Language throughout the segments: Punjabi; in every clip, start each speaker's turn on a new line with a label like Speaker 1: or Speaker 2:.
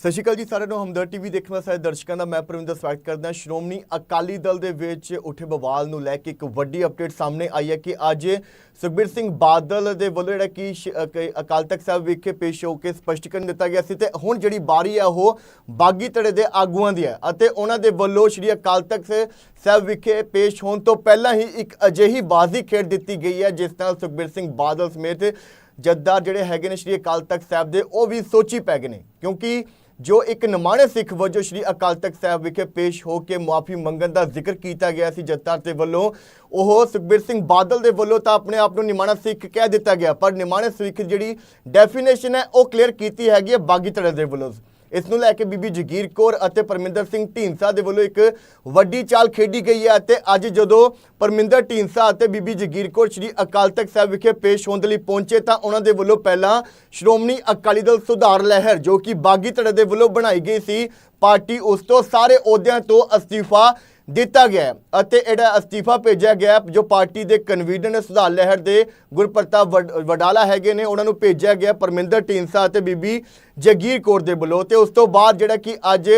Speaker 1: ਸਤਿ ਸ਼੍ਰੀ ਅਕਾਲ ਜੀ ਸਾਰਿਆਂ ਨੂੰ, ਹਮਦਰ ਟੀਵੀ ਦੇਖਣ ਵਾਲੇ ਸਾਰੇ ਦਰਸ਼ਕਾਂ ਦਾ ਮੈਂ ਪ੍ਰਵਿੰਦਰ ਸਵਾਗਤ ਕਰਦਾ ਸ਼੍ਰੋਮਣੀ ਅਕਾਲੀ ਦਲ ਦੇ ਵਿੱਚ ਉੱਠੇ ਬਵਾਲ ਨੂੰ ਲੈ ਕੇ ਇੱਕ ਵੱਡੀ ਅਪਡੇਟ ਸਾਹਮਣੇ ਆਈ ਹੈ ਕਿ ਅੱਜ ਸੁਖਬੀਰ ਸਿੰਘ ਬਾਦਲ ਦੇ ਵੱਲੋਂ ਜਿਹੜਾ ਕਿ ਸ਼- ਕਿ ਅਕਾਲ ਤਖਤ ਸਾਹਿਬ ਵਿਖੇ ਪੇਸ਼ ਹੋ ਕੇ ਸਪਸ਼ਟੀਕਰਨ ਦਿੱਤਾ ਗਿਆ ਸੀ ਤੇ ਹੁਣ ਜਿਹੜੀ ਬਾਰੀ ਹੈ ਉਹ ਬਾਗੀ ਧੜੇ ਦੇ ਆਗੂਆਂ ਦੀ ਹੈ ਅਤੇ ਉਹਨਾਂ ਦੇ ਵੱਲੋਂ ਸ਼੍ਰੀ ਅਕਾਲ ਤਖਤ ਸਾਹਿਬ ਵਿਖੇ ਪੇਸ਼ ਹੋਣ ਤੋਂ ਪਹਿਲਾਂ ਹੀ ਇੱਕ ਅਜਿਹੀ ਬਾਜ਼ੀ ਖੇਡ ਦਿੱਤੀ ਗਈ ਹੈ, ਜਿਸ ਨਾਲ ਸੁਖਬੀਰ ਸਿੰਘ ਬਾਦਲ ਸਮੇਤ ਜੱਦਾਰ ਜਿਹੜੇ ਹੈਗੇ ਨੇ ਸ਼੍ਰੀ ਅਕਾਲ ਤਖਤ ਸਾਹਿਬ ਦੇ, ਉਹ ਵੀ ਸੋਚੀ ਪੈ ਗਏ ਨੇ। ਕਿਉਂਕਿ ਜੋ ਇੱਕ ਨਿਮਾਣੇ ਸਿੱਖ ਵਜੋਂ ਸ਼੍ਰੀ ਅਕਾਲ ਤਖਤ ਸਾਹਿਬ ਵਿਖੇ ਪੇਸ਼ ਹੋ ਕੇ ਮੁਆਫੀ ਮੰਗਣ ਦਾ ਜ਼ਿਕਰ ਕੀਤਾ ਗਿਆ ਸੀ ਜੱਤਾਰ ਦੇ ਵੱਲੋਂ, ਉਹ ਸੁਖਬੀਰ ਸਿੰਘ ਬਾਦਲ ਦੇ ਵੱਲੋਂ ਤਾਂ ਆਪਣੇ ਆਪ ਨੂੰ ਨਿਮਾਣਾ ਸਿੱਖ ਕਹਿ ਦਿੱਤਾ ਗਿਆ, ਪਰ ਨਿਮਾਣੇ ਸਿੱਖ ਜਿਹੜੀ ਡੈਫੀਨੇਸ਼ਨ ਹੈ ਉਹ ਕਲੀਅਰ ਕੀਤੀ ਹੈਗੀ ਹੈ ਬਾਗੀ ਧੜੇ ਦੇ ਵੱਲੋਂ। ਇਸ ਨੂੰ ਲੈ ਕੇ ਬੀਬੀ ਜਗੀਰ ਕੌਰ ਅਤੇ ਪਰਮਿੰਦਰ ਸਿੰਘ ਢੀਂਸਾ ਦੇ ਵੱਲੋਂ ਇੱਕ ਵੱਡੀ ਚਾਲ ਖੇਡੀ ਗਈ ਹੈ ਅਤੇ ਅੱਜ ਜਦੋਂ ਪਰਮਿੰਦਰ ਢੀਂਸਾ ਅਤੇ ਬੀਬੀ ਜਗੀਰ ਕੌਰ ਸ਼੍ਰੀ ਅਕਾਲ ਤਖਤ ਸਾਹਿਬ ਵਿਖੇ ਪੇਸ਼ ਹੋਣ ਦੇ ਲਈ ਪਹੁੰਚੇ ਤਾਂ ਉਹਨਾਂ ਦੇ ਵੱਲੋਂ ਪਹਿਲਾਂ ਸ਼੍ਰੋਮਣੀ ਅਕਾਲੀ ਦਲ ਸੁਧਾਰ ਲਹਿਰ ਜੋ ਕਿ ਬਾਗੀ ਧੜੇ ਦੇ ਵੱਲੋਂ ਬਣਾਈ ਗਈ ਸੀ, ਪਾਰਟੀ ਉਸ ਤੋਂ ਸਾਰੇ ਅਹੁਦਿਆਂ ਤੋਂ ਅਸਤੀਫਾ ਦਿੱਤਾ ਗਿਆ ਅਤੇ ਇਹਦਾ ਅਸਤੀਫਾ ਭੇਜਿਆ ਗਿਆ ਜੋ ਪਾਰਟੀ ਦੇ ਕਨਵੀਨਰ ਨੇ ਸੁਧਾਰ ਲਹਿਰ ਦੇ ਗੁਰਪ੍ਰਤਾਪ ਵਡ- ਵਡਾਲਾ ਹੈਗੇ ਨੇ, ਉਹਨਾਂ ਨੂੰ ਭੇਜਿਆ ਗਿਆ ਪਰਮਿੰਦਰ ਢੀਂਸਾ ਅਤੇ ਬੀਬੀ ਜਗੀਰ ਕੌਰ ਦੇ ਵੱਲੋਂ ਤੇ ਉਸ ਤੋਂ ਬਾਅਦ ਜਿਹੜਾ ਕਿ ਅੱਜ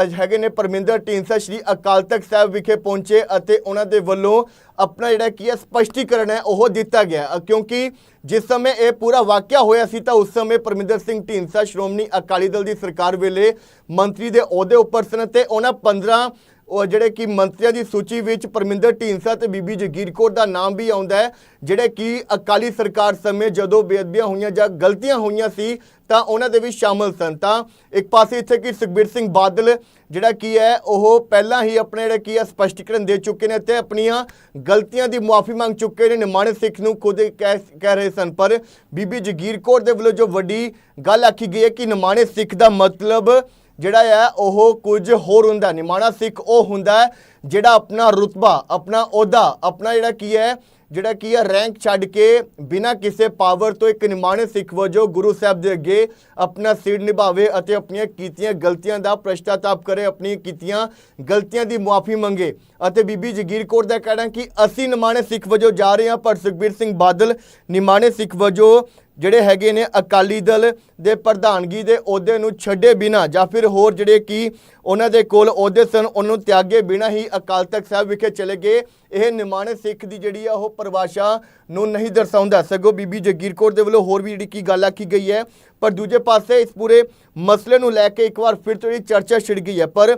Speaker 1: ਅੱਜ ਹੈਗੇ ਨੇ ਪਰਮਿੰਦਰ ਢੀਂਸਾ ਸ਼੍ਰੀ ਅਕਾਲ ਤਖਤ ਸਾਹਿਬ ਵਿਖੇ ਪਹੁੰਚੇ ਅਤੇ ਉਹਨਾਂ ਦੇ ਵੱਲੋਂ ਆਪਣਾ ਜਿਹੜਾ ਕੀ ਹੈ ਸਪਸ਼ਟੀਕਰਨ ਹੈ, ਉਹ ਦਿੱਤਾ ਗਿਆ ਕਿਉਂਕਿ ਜਿਸ ਸਮੇਂ ਇਹ ਪੂਰਾ ਵਾਕਿਆ ਹੋਇਆ ਸੀ ਤਾਂ ਉਸ ਸਮੇਂ ਪਰਮਿੰਦਰ ਸਿੰਘ ਢੀਂਸਾ ਸ਼੍ਰੋਮਣੀ ਅਕਾਲੀ ਦਲ ਦੀ ਸਰਕਾਰ ਵੇਲੇ ਮੰਤਰੀ ਦੇ ਅਹੁਦੇ ਉੱਪਰ ਸਨ ਤੇ ਉਹਨਾਂ 15 ਉਹ ਜਿਹੜੇ ਕਿ ਮੰਤਰੀਆਂ ਦੀ ਸੂਚੀ ਵਿੱਚ ਪਰਮਿੰਦਰ ਢੀਂਸਾ ਤੇ ਬੀਬੀ ਜਗੀਰ ਕੌਰ ਦਾ ਨਾਮ ਵੀ ਆਉਂਦਾ ਹੈ, ਜਿਹੜੇ ਕਿ ਅਕਾਲੀ ਸਰਕਾਰ ਸਮੇਂ ਜਦੋਂ ਬੇਅਦਬੀਆਂ ਹੋਈਆਂ ਜਾਂ ਗਲਤੀਆਂ ਹੋਈਆਂ ਸੀ, ਤਾਂ ਉਹਨਾਂ ਦੇ ਵੀ ਸ਼ਾਮਲ ਸਨ। ਤਾਂ ਇੱਕ ਪਾਸੇ ਇੱਥੇ ਕਿ ਸੁਖਬੀਰ ਸਿੰਘ ਬਾਦਲ, ਜਿਹੜਾ ਕੀ ਹੈ, ਉਹ ਪਹਿਲਾਂ ਹੀ ਆਪਣੇ ਜਿਹੜਾ ਕੀ ਹੈ ਸਪਸ਼ਟੀਕਰਨ ਦੇ ਚੁੱਕੇ ਨੇ ਤੇ ਆਪਣੀਆਂ ਗਲਤੀਆਂ ਦੀ ਮੁਆਫੀ ਮੰਗ ਚੁੱਕੇ ਨੇ, ਨਿਮਾਣੇ ਸਿੱਖ ਨੂੰ ਖੁਦ ਕਹਿ ਕਹਿ ਰਹੇ ਸਨ। ਪਰ ਬੀਬੀ ਜਗੀਰ ਕੌਰ ਦੇ ਵੱਲੋਂ ਜੋ ਵੱਡੀ ਗੱਲ ਆਖੀ ਗਈ ਹੈ ਕਿ ਨਿਮਾਣੇ ਸਿੱਖ ਦਾ ਮਤਲਬ ਜਿਹੜਾ ਹੈ ਉਹ ਕੁਝ ਹੋਰ ਹੁੰਦਾ ਨਿਮਾਣਾ ਸਿੱਖ ਉਹ ਹੁੰਦਾ ਜਿਹੜਾ ਆਪਣਾ ਰੁਤਬਾ, ਆਪਣਾ ਅਹੁਦਾ, ਆਪਣਾ ਜਿਹੜਾ ਕੀ ਹੈ, ਜਿਹੜਾ ਕੀ ਹੈ ਰੈਂਕ ਛੱਡ ਕੇ ਬਿਨਾਂ ਕਿਸੇ ਪਾਵਰ ਤੋਂ ਇੱਕ ਨਿਮਾਣੇ ਸਿੱਖ ਵਜੋਂ ਗੁਰੂ ਸਾਹਿਬ ਦੇ ਅੱਗੇ ਆਪਣਾ ਸਿਰ ਨਿਭਾਵੇ ਅਤੇ ਆਪਣੀਆਂ ਕੀਤੀਆਂ ਗਲਤੀਆਂ ਦਾ ਪ੍ਰਸ਼ਟਾਤਾਪ ਕਰੇ ਆਪਣੀ ਕੀਤੀਆਂ ਗਲਤੀਆਂ ਦੀ ਮੁਆਫੀ ਮੰਗੇ। ਅਤੇ ਬੀਬੀ ਜਗੀਰ ਕੌਰ ਦਾ ਕਹਿਣਾ ਕਿ ਅਸੀਂ ਨਿਮਾਣੇ ਸਿੱਖ ਵਜੋਂ ਜਾ ਰਹੇ ਹਾਂ, ਪਰ ਸੁਖਬੀਰ ਸਿੰਘ ਬਾਦਲ ਨਿਮਾਣੇ ਸਿੱਖ ਵਜੋਂ ਜਿਹੜੇ ਹੈਗੇ ਨੇ ਅਕਾਲੀ ਦਲ ਦੇ ਪ੍ਰਧਾਨਗੀ ਦੇ ਅਹੁਦੇ ਨੂੰ ਛੱਡੇ ਬਿਨਾ ਜਾਂ ਫਿਰ ਹੋਰ ਜਿਹੜੇ ਕਿ ਉਹਨਾਂ ਦੇ ਕੋਲ ਅਹੁਦੇ ਸਨ, ਉਹਨੂੰ ਤਿਆਗੇ ਬਿਨਾ ਹੀ ਅਕਾਲ ਤਖਤ ਸਾਹਿਬ ਵਿਖੇ ਚਲੇ ਗਏ। ਇਹ ਨਿਮਾਣੇ ਸਿੱਖ ਦੀ ਜਿਹੜੀ ਆ ਉਹ ਪਰਿਭਾਸ਼ਾ ਨੂੰ ਨਹੀਂ ਦਰਸਾਉਂਦਾ। ਸਗੋਂ ਬੀਬੀ ਜਗੀਰ ਕੌਰ ਦੇ ਵੱਲੋਂ ਹੋਰ ਵੀ ਜਿਹੜੀ ਕੀ ਗੱਲ ਆਖੀ ਗਈ ਹੈ। ਪਰ ਦੂਜੇ ਪਾਸੇ ਇਸ ਪੂਰੇ ਮਸਲੇ ਨੂੰ ਲੈ ਕੇ ਇੱਕ ਵਾਰ ਫਿਰ ਤੋਂ ਜਿਹੜੀ ਚਰਚਾ ਛਿੜ ਗਈ ਹੈ। ਪਰ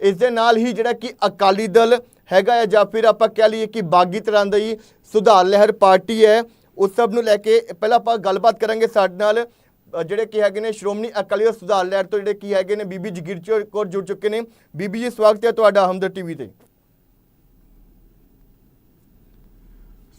Speaker 1: ਇਸ ਦੇ ਨਾਲ ਹੀ ਜਿਹੜਾ ਕਿ ਅਕਾਲੀ ਦਲ ਹੈਗਾ ਹੈ ਜਾਂ ਫਿਰ ਆਪਾਂ ਕਹਿ ਲਈਏ ਕਿ ਬਾਗੀ ਤਰ੍ਹਾਂ ਦੀ ਸੁਧਾਰ ਲਹਿਰ ਪਾਰਟੀ ਹੈ। ਉਸ ਸਭ ਨੂੰ ਲੈ ਕੇ ਪਹਿਲਾਂ ਆਪਾਂ ਗੱਲਬਾਤ ਕਰਾਂਗੇ ਸਾਡੇ ਨਾਲ ਜਿਹੜੇ ਕੀ ਹੈਗੇ ਨੇ ਸ਼੍ਰੋਮਣੀ ਅਕਾਲੀ ਦਲ ਸੁਧਾਰ ਲਹਿਰ ਤੋਂ ਜਿਹੜੇ ਕੀ ਹੈਗੇ ਨੇ, ਬੀਬੀ ਜਗੀਰ ਚੌ- ਕੌਰ ਜੁੜ ਚੁੱਕੇ ਨੇ। ਬੀਬੀ ਜੀ, ਸਵਾਗਤ ਹੈ ਤੁਹਾਡਾ ਹਮਦਰ ਟੀਵੀ ਤੇ।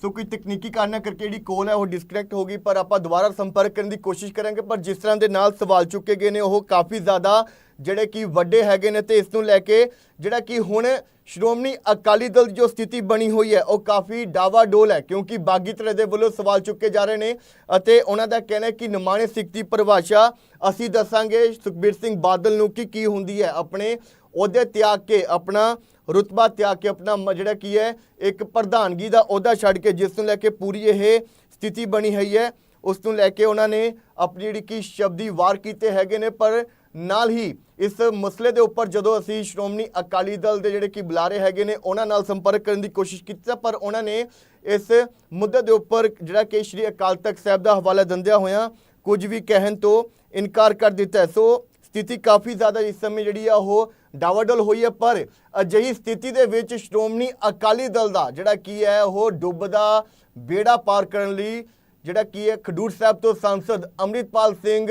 Speaker 1: ਸੋ ਕੋਈ ਤਕਨੀਕੀ ਕਾਰਨਾਂ ਕਰਕੇ ਜਿਹੜੀ ਕੋਲ ਹੈ ਉਹ ਡਿਸਕਨੈਕਟ ਹੋ ਗਈ, ਪਰ ਆਪਾਂ ਦੁਬਾਰਾ ਸੰਪਰਕ ਕਰਨ ਦੀ ਕੋਸ਼ਿਸ਼ ਕਰਾਂਗੇ, ਪਰ ਜਿਸ ਤਰ੍ਹਾਂ ਦੇ ਨਾਲ ਸਵਾਲ ਚੁੱਕੇ ਗਏ ਨੇ, ਉਹ ਕਾਫੀ ਜ਼ਿਆਦਾ ਜਿਹੜੇ ਕਿ ਵੱਡੇ ਹੈਗੇ ਨੇ ਤੇ ਇਸ ਨੂੰ ਲੈ ਕੇ ਜਿਹੜਾ ਕਿ ਹੁਣ ਸ਼੍ਰੋਮਣੀ ਅਕਾਲੀ ਦਲ ਦੀ ਜੋ ਸਥਿਤੀ ਬਣੀ ਹੋਈ ਹੈ, ਉਹ ਕਾਫੀ ਡਾਵਾਡੋਲ ਹੈ, ਕਿਉਂਕਿ ਬਾਗੀ ਧੜੇ ਦੇ ਵੱਲੋਂ ਸਵਾਲ ਚੁੱਕੇ ਜਾ ਰਹੇ ਨੇ ਅਤੇ ਉਹਨਾਂ ਦਾ ਕਹਿਣਾ ਹੈ ਕਿ ਨਿਮਾਣੇ ਸਿੱਖ ਦੀ ਪਰਿਭਾਸ਼ਾ, ਅਸੀਂ ਦੱਸਾਂਗੇ ਸੁਖਬੀਰ ਸਿੰਘ ਬਾਦਲ ਨੂੰ ਕਿ ਕੀ ਹੁੰਦੀ ਹੈ ਆਪਣੇ ਉਹਦੇ ਤਿਆਗ ਕੇ, ਆਪਣਾ ਰੁਤਬਾ ਤਿਆਗ ਕੇ, ਆਪਣਾ ਮ- ਜਿਹੜਾ ਕੀ ਹੈ, ਇੱਕ ਪ੍ਰਧਾਨਗੀ ਦਾ ਅਹੁਦਾ ਛੱਡ ਕੇ, ਜਿਸ ਨੂੰ ਲੈ ਕੇ ਪੂਰੀ ਇਹ ਸਥਿਤੀ ਬਣੀ ਹੋਈ ਹੈ। ਉਸ ਨੂੰ ਲੈ ਕੇ ਉਹਨਾਂ ਨੇ ਆਪਣੀ ਜਿਹੜੀ ਕਿ ਸ਼ਬਦੀ ਵਾਰ ਕੀਤੇ ਹੈਗੇ ਨੇ, ਪਰ ਨਾਲ ਹੀ ਇਸ ਮਸਲੇ ਦੇ ਉੱਪਰ ਜਦੋਂ ਅਸੀਂ ਸ਼੍ਰੋਮਣੀ ਅਕਾਲੀ ਦਲ ਦੇ ਜਿਹੜੇ ਕਿ ਬੁਲਾਰੇ ਹੈਗੇ ਨੇ, ਉਹਨਾਂ ਨਾਲ ਸੰਪਰਕ ਕਰਨ ਦੀ ਕੋਸ਼ਿਸ਼ ਕੀਤੀ ਤਾਂ ਪਰ ਉਹਨਾਂ ਨੇ ਇਸ ਮੁੱਦੇ ਦੇ ਉੱਪਰ ਜਿਹੜਾ ਕਿ ਸ਼੍ਰੀ ਅਕਾਲ ਤਖਤ ਸਾਹਿਬ ਦਾ ਹਵਾਲਾ ਦਿੰਦਿਆਂ ਹੋਇਆਂ ਕੁਝ ਵੀ ਕਹਿਣ ਤੋਂ ਇਨਕਾਰ ਕਰ ਦਿੱਤਾ ਸੋ ਸਥਿਤੀ ਕਾਫੀ ਜ਼ਿਆਦਾ ਇਸ ਸਮੇਂ ਜਿਹੜੀ ਆ ਉਹ ਡਾਵਾਡੋਲ ਹੋਈ ਹੈ, ਪਰ ਅਜਿਹੀ ਸਥਿਤੀ ਦੇ ਵਿੱਚ ਸ਼੍ਰੋਮਣੀ ਅਕਾਲੀ ਦਲ ਦਾ ਜਿਹੜਾ ਕੀ ਹੈ ਉਹ ਡੁੱਬਦਾ ਬੇੜਾ ਪਾਰ ਕਰਨ ਲਈ ਜਿਹੜਾ ਕੀ ਹੈ ਖਡੂਰ ਸਾਹਿਬ ਤੋਂ ਸੰਸਦ ਅੰਮ੍ਰਿਤਪਾਲ ਸਿੰਘ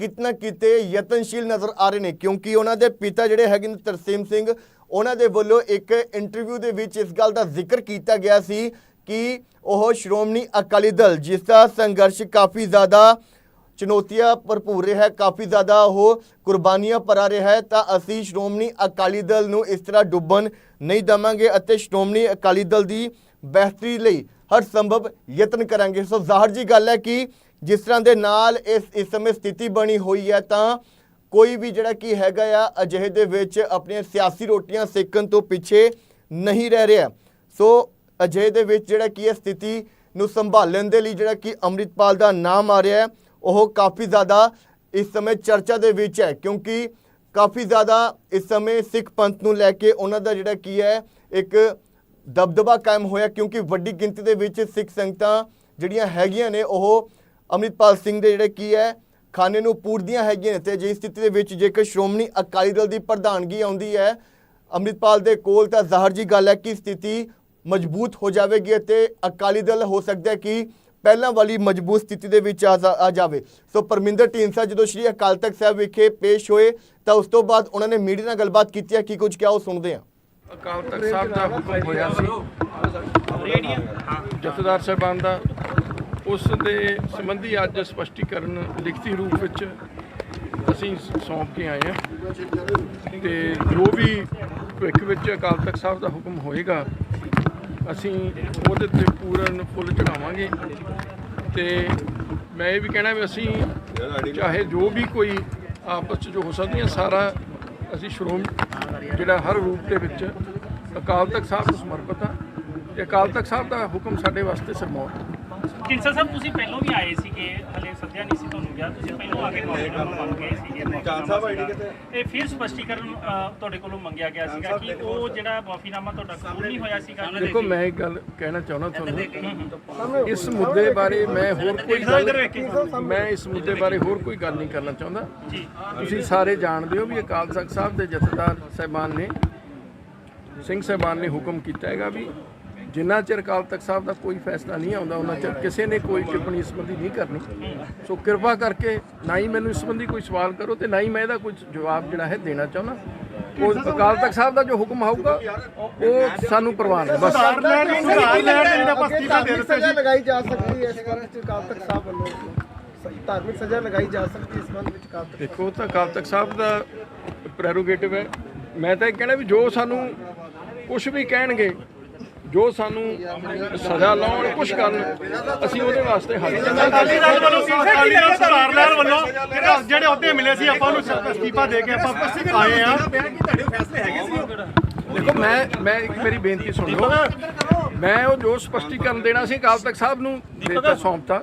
Speaker 1: ਕਿਤਨਾ ਕਿਤੇ ਯਤਨਸ਼ੀਲ ਨਜ਼ਰ ਆ ਰਹੇ ਨੇ, ਕਿਉਂਕਿ ਉਹਨਾਂ ਦੇ ਪਿਤਾ ਜਿਹੜੇ ਹੈਗੇ ਨੇ ਤਰਸੀਮ ਸਿੰਘ, ਉਹਨਾਂ ਦੇ ਵੱਲੋਂ ਇੱਕ ਇੰਟਰਵਿਊ ਦੇ ਵਿੱਚ ਇਸ ਗੱਲ ਦਾ ਜ਼ਿਕਰ ਕੀਤਾ ਗਿਆ ਸੀ ਕਿ ਉਹ ਸ਼੍ਰੋਮਣੀ ਅਕਾਲੀ ਦਲ, ਜਿਸ ਦਾ ਸੰਘਰਸ਼ ਕਾਫੀ ਜ਼ਿਆਦਾ ਚੁਣੌਤੀਆਂ ਭਰਪੂਰ ਰਿਹਾ ਹੈ, ਕਾਫੀ ਜ਼ਿਆਦਾ ਉਹ ਕੁਰਬਾਨੀਆਂ ਭਰਾ ਰਿਹਾ ਹੈ, ਤਾਂ ਅਸੀਂ ਸ਼੍ਰੋਮਣੀ ਅਕਾਲੀ ਦਲ ਨੂੰ ਇਸ ਤਰ੍ਹਾਂ ਡੁੱਬਣ ਨਹੀਂ ਦਵਾਂਗੇ ਅਤੇ ਸ਼੍ਰੋਮਣੀ ਅਕਾਲੀ ਦਲ ਦੀ ਬਿਹਤਰੀ ਲਈ ਹਰ ਸੰਭਵ ਯਤਨ ਕਰਾਂਗੇ। ਸੋ ਜ਼ਾਹਰ ਜੀ ਗੱਲ ਹੈ ਕਿ ਜਿਸ ਤਰ੍ਹਾਂ ਦੇ ਨਾਲ ਇਸ ਇਸ ਸਮੇਂ ਸਥਿਤੀ ਬਣੀ ਹੋਈ ਹੈ, ਤਾਂ ਕੋਈ ਵੀ ਜਿਹੜਾ ਕੀ ਹੈਗਾ ਆ, ਅਜਿਹੇ ਦੇ ਵਿੱਚ ਆਪਣੀਆਂ ਸਿਆਸੀ ਰੋਟੀਆਂ ਸੇਕਣ ਤੋਂ ਪਿੱਛੇ ਨਹੀਂ ਰਹਿ ਰਿਹਾ। ਸੋ ਅਜਿਹੇ ਦੇ ਵਿੱਚ ਜਿਹੜਾ ਕੀ ਹੈ, ਸਥਿਤੀ ਨੂੰ ਸੰਭਾਲਣ ਦੇ ਲਈ ਜਿਹੜਾ ਕਿ ਅੰਮ੍ਰਿਤਪਾਲ ਦਾ ਨਾਮ ਆ ਰਿਹਾ ਹੈ, ਉਹ ਕਾਫੀ ਜ਼ਿਆਦਾ ਇਸ ਸਮੇਂ ਚਰਚਾ ਦੇ ਵਿੱਚ ਹੈ, ਕਿਉਂਕਿ ਕਾਫੀ ਜ਼ਿਆਦਾ ਇਸ ਸਮੇਂ ਸਿੱਖ ਪੰਥ ਨੂੰ ਲੈ ਕੇ ਉਹਨਾਂ ਦਾ ਜਿਹੜਾ ਕੀ ਹੈ, ਇੱਕ ਦਬਦਬਾ ਕਾਇਮ ਹੋਇਆ, ਕਿਉਂਕਿ ਵੱਡੀ ਗਿਣਤੀ ਦੇ ਵਿੱਚ ਸਿੱਖ ਸੰਗਤਾਂ ਜਿਹੜੀਆਂ ਹੈਗੀਆਂ ਨੇ, ਉਹ ਅੰਮ੍ਰਿਤਪਾਲ ਸਿੰਘ ਦੇ ਜਿਹੜੇ ਕੀ ਹੈ ਖਾਨੇ ਨੂੰ ਪੂਰਦੀਆਂ ਹੈਗੀਆਂ ਨੇ ਤੇ ਜੇ ਸਥਿਤੀ ਦੇ ਵਿੱਚ ਜੇਕਰ ਸ਼੍ਰੋਮਣੀ ਅਕਾਲੀ ਦਲ ਦੀ ਪ੍ਰਧਾਨਗੀ ਆਉਂਦੀ ਹੈ ਅੰਮ੍ਰਿਤਪਾਲ ਦੇ ਕੋਲ ਤਾਂ ਜ਼ਾਹਰ ਜੀ ਗੱਲ ਹੈ ਕਿ ਸਥਿਤੀ ਮਜ਼ਬੂਤ ਹੋ ਜਾਵੇਗੀ ਅਤੇ ਅਕਾਲੀ ਦਲ ਹੋ ਸਕਦਾ ਹੈ ਕਿ ਪਹਿਲਾਂ ਵਾਲੀ ਮਜ਼ਬੂਤ ਸਥਿਤੀ ਦੇ ਵਿੱਚ ਆ ਜਾ- ਆ ਜਾਵੇ। ਸੋ ਪਰਮਿੰਦਰ ਢੀਂਡਸਾ ਜਦੋਂ ਸ਼੍ਰੀ ਅਕਾਲ ਤਖਤ ਸਾਹਿਬ ਵਿਖੇ ਪੇਸ਼ ਹੋਏ ਤਾਂ ਉਸ ਤੋਂ ਬਾਅਦ ਉਹਨਾਂ ਨੇ ਮੀਡੀਆ ਨਾਲ ਗੱਲਬਾਤ ਕੀਤੀ ਹੈ ਕੀ ਕੁਝ ਕਿਹਾ ਉਹ ਸੁਣਦੇ ਹਾਂ।
Speaker 2: ਅਕਾਲ ਤਖਤ ਸਾਹਿਬ ਦਾ ਹੁਕਮ ਹੋਇਆ ਸੀ। ਜਥੇਦਾਰ ਸਾਹਿਬਾਨ ਦਾ ਉਸ ਦੇ ਸੰਬੰਧੀ ਅੱਜ ਸਪਸ਼ਟੀਕਰਨ ਲਿਖਤੀ ਰੂਪ ਵਿੱਚ ਅਸੀਂ ਸੌਂਪ ਕੇ ਆਏ ਹਾਂ। ਤੇ ਜੋ ਵੀ ਭਵਿੱਖ ਵਿੱਚ ਅਕਾਲ ਤਖਤ ਸਾਹਿਬ ਦਾ ਹੁਕਮ ਹੋਏਗਾ, ਅਸੀਂ ਉਹਦੇ ਤੇ ਪੂਰਨ ਫੁੱਲ ਚੜਾਵਾਂਗੇ ਤੇ ਮੈਂ ਇਹ ਵੀ ਕਹਿਣਾ ਵੀ ਅਸੀਂ ਚਾਹੇ ਜੋ ਵੀ ਕੋਈ ਆਪਸ 'ਚ ਜੋ ਹੋ ਸਕਦੀਆਂ, ਸਾਰਾ ਅਸੀਂ ਸ਼੍ਰੋਮ ਜਿਹੜਾ ਹਰ ਰੂਪ ਦੇ ਵਿੱਚ ਅਕਾਲ ਤਖਤ ਸਾਹਿਬ ਨੂੰ ਸਮਰਪਿਤ ਹਾਂ ਤੇ ਅਕਾਲ ਤਖਤ ਸਾਹਿਬ ਦਾ ਹੁਕਮ ਸਾਡੇ ਵਾਸਤੇ ਸਰਮੌਰ ਹੈ
Speaker 3: ਕਿੰਸਾ ਸਾਹਿਬ ਤੁਸੀਂ ਪਹਿਲਾਂ ਵੀ ਆਏ ਸੀਗੇ ਹਲੇ ਸੱਦਿਆ ਨਹੀਂ ਸੀ ਤੁਹਾਨੂੰ ਗਿਆ ਤੁਸੀਂ ਪਹਿਲਾਂ ਆ ਕੇ ਮਾਫੀਨਾਮਾ ਮੰਗ ਗਏ ਸੀਗੇ ਚਾਰ ਸਾਹਿਬ ਆਈਡੀ ਕਿਤੇ? ਇਹ ਫਿਰ ਸਪਸ਼ਟੀਕਰਨ ਅ, ਤੁਹਾਡੇ ਕੋਲੋਂ ਮੰਗਿਆ ਗਿਆ ਸੀਗਾ ਕਿ ਉਹ ਜਿਹੜਾ ਮਾਫੀਨਾਮਾ ਤੁਹਾਡਾ ਕਬੂਲ ਨਹੀਂ ਹੋਇਆ ਸੀਗਾ।
Speaker 2: ਦੇਖੋ ਮੈਂ ਇੱਕ ਗੱਲ ਕਹਿਣਾ ਚਾਹੁੰਦਾ ਤੁਹਾਨੂੰ। ਇਸ ਮੁੱਦੇ ਬਾਰੇ ਮੈਂ ਹੋਰ ਕੋਈ ਗੱਲ ਮੈਂ ਇਸ ਮੁੱਦੇ ਬਾਰੇ ਹੋਰ ਕੋਈ ਗੱਲ ਨਹੀਂ ਕਰਨਾ ਚਾਹੁੰਦਾ।
Speaker 3: ਜੀ।
Speaker 2: ਤੁਸੀਂ ਸਾਰੇ ਜਾਣਦੇ ਹੋ ਵੀ ਅਕਾਲ ਤਖਤ ਸਾਹਿਬ ਦੇ ਜਥੇਦਾਰ ਸਾਹਿਬਾਨ ਨੇ ਸਿੰਘ ਸਾਹਿਬਾਨ ਨੇ ਹੁਕਮ ਕੀਤਾ ਹੈਗਾ ਵੀ ਜਿੰਨਾ ਚਿਰ ਅਕਾਲ ਤਖਤ ਸਾਹਿਬ ਦਾ ਕੋਈ ਫੈਸਲਾ ਨਹੀਂ ਆਉਂਦਾ ਉਹਨਾਂ ਚਿਰ ਕਿਸੇ ਨੇ ਕੋਈ ਟਿੱਪਣੀ ਇਸ ਸੰਬੰਧੀ ਨਹੀਂ ਕਰਨੀ। ਸੋ ਕਿਰਪਾ ਕਰਕੇ ਨਾ ਹੀ ਮੈਨੂੰ ਇਸ ਸੰਬੰਧੀ ਕੋਈ ਸਵਾਲ ਕਰੋ ਤੇ ਨਾ ਹੀ ਮੈਂ ਇਹਦਾ ਕੋਈ ਜਵਾਬ ਜਿਹੜਾ ਹੈ ਦੇਣਾ ਚਾਹੁੰਦਾ। ਉਹ ਅਕਾਲ ਤਖਤ ਸਾਹਿਬ ਦਾ ਜੋ ਹੁਕਮ ਆਊਗਾ ਉਹ ਸਾਨੂੰ ਪ੍ਰਵਾਨ ਹੈ ਬਸ।
Speaker 4: ਧਾਰਮਿਕ ਸਜ਼ਾ ਲਗਾਈ ਜਾ ਸਕਦੀ ਹੈ ਇਸ ਕਾਰਨ ਚ ਅਕਾਲ ਤਖਤ ਸਾਹਿਬ ਵੱਲੋਂ। ਧਾਰਮਿਕ ਸਜ਼ਾ ਲਗਾਈ ਜਾ ਸਕਦੀ ਹੈ ਇਸ ਸੰਬੰਧ ਵਿੱਚ ਅਕਾਲ ਤਖਤ
Speaker 2: ਦੇਖੋ ਤਾਂ ਅਕਾਲ ਤਖਤ ਸਾਹਿਬ ਦਾ ਪ੍ਰੈਰੋਗੇਟਿਵ ਹੈ। ਮੈਂ ਤਾਂ ਇਹ ਕਹਿਣਾ ਵੀ ਜੋ ਸਾਨੂੰ ਕੁਝ ਵੀ ਕਹਿਣਗੇ ਜੋ ਸਾਨੂੰ ਸਜ਼ਾ ਲਾਉਣ ਕੁਝ ਕਰਨ ਅਸੀਂ ਉਹਦੇ ਵਾਸਤੇ ਹਾਜ਼ਰ
Speaker 5: ਅਕਾਲੀ ਦਲ ਵੱਲੋਂ ਅਕਾਲੀ ਦਲ ਸੁਧਾਰ ਲੈਣ ਵੱਲੋਂ ਜਿਹੜਾ ਜਿਹੜੇ ਅਹੁਦੇ ਮਿਲੇ ਸੀ ਆਪਾਂ ਉਹਨੂੰ ਅਸਤੀਫਾ ਦੇ ਕੇ ਆਪਾਂ ਆਏ ਆ
Speaker 2: ਦੇਖੋ ਮੈਂ ਮੈਂ ਇੱਕ ਮੇਰੀ ਬੇਨਤੀ ਸੁਣ ਲਓ। ਮੈਂ ਉਹ ਜੋ ਸਪਸ਼ਟੀਕਰਨ ਦੇਣਾ ਸੀ ਅਕਾਲ ਤਖਤ ਸਾਹਿਬ ਨੂੰ ਦੇਤਾ ਸੌਂਪਤਾ।